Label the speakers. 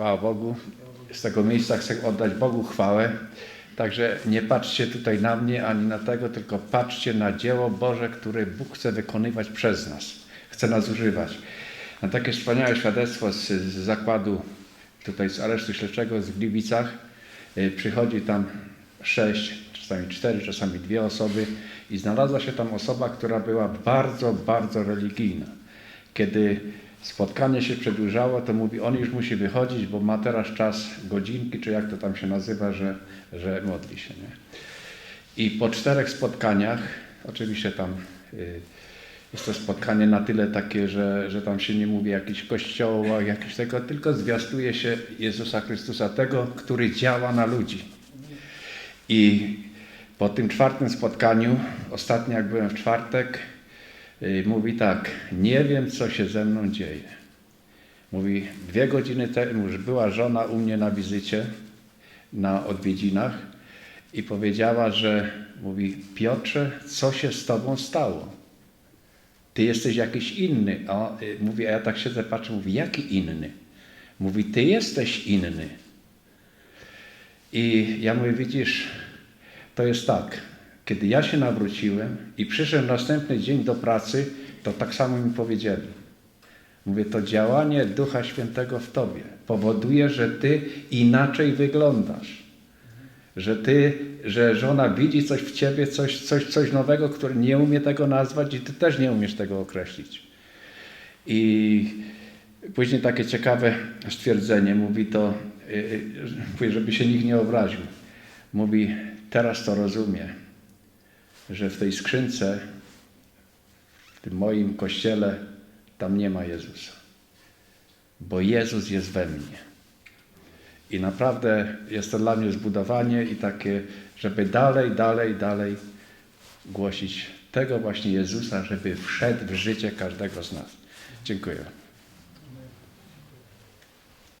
Speaker 1: Chwała Bogu. Z tego miejsca chcę oddać Bogu chwałę. Także nie patrzcie tutaj na mnie ani na tego, tylko patrzcie na dzieło Boże, które Bóg chce wykonywać przez nas. Chce nas używać. Na takie wspaniałe świadectwo z, z zakładu tutaj z aresztu śledczego w Gliwicach. Y, Przychodzi tam sześć, czasami cztery, czasami dwie osoby i znalazła się tam osoba, która była bardzo, bardzo religijna. Kiedy spotkanie się przedłużało, to mówi, on już musi wychodzić, bo ma teraz czas godzinki, czy jak to tam się nazywa, że, że modli się. Nie? I po czterech spotkaniach, oczywiście tam y, jest to spotkanie na tyle takie, że, że tam się nie mówi o jakichś kościołach, jakichś tego, tylko zwiastuje się Jezusa Chrystusa, tego, który działa na ludzi. I po tym czwartym spotkaniu, ostatnio jak byłem w czwartek, mówi tak, nie wiem co się ze mną dzieje. Mówi, dwie godziny temu już była żona u mnie na wizycie, na odwiedzinach i powiedziała, że mówi, Piotrze, co się z tobą stało? Ty jesteś jakiś inny. A on, y, mówi, a ja tak siedzę, patrzę, mówi, jaki inny? Mówi, ty jesteś inny. I ja mówię, widzisz, to jest tak, kiedy ja się nawróciłem i przyszedłem następny dzień do pracy, to tak samo mi powiedzieli. Mówię, to działanie Ducha Świętego w Tobie powoduje, że Ty inaczej wyglądasz. Że Ty, że żona widzi coś w Ciebie, coś, coś, coś nowego, które nie umie tego nazwać i Ty też nie umiesz tego określić. I później takie ciekawe stwierdzenie, mówi to, yy, mówię, żeby się nikt nie obraził. Mówi, teraz to rozumie, że w tej skrzynce, w tym moim kościele, tam nie ma Jezusa. Bo Jezus jest we mnie. I naprawdę jest to dla mnie zbudowanie i takie, żeby dalej, dalej, dalej głosić tego właśnie Jezusa, żeby wszedł w życie każdego z nas. Dziękuję.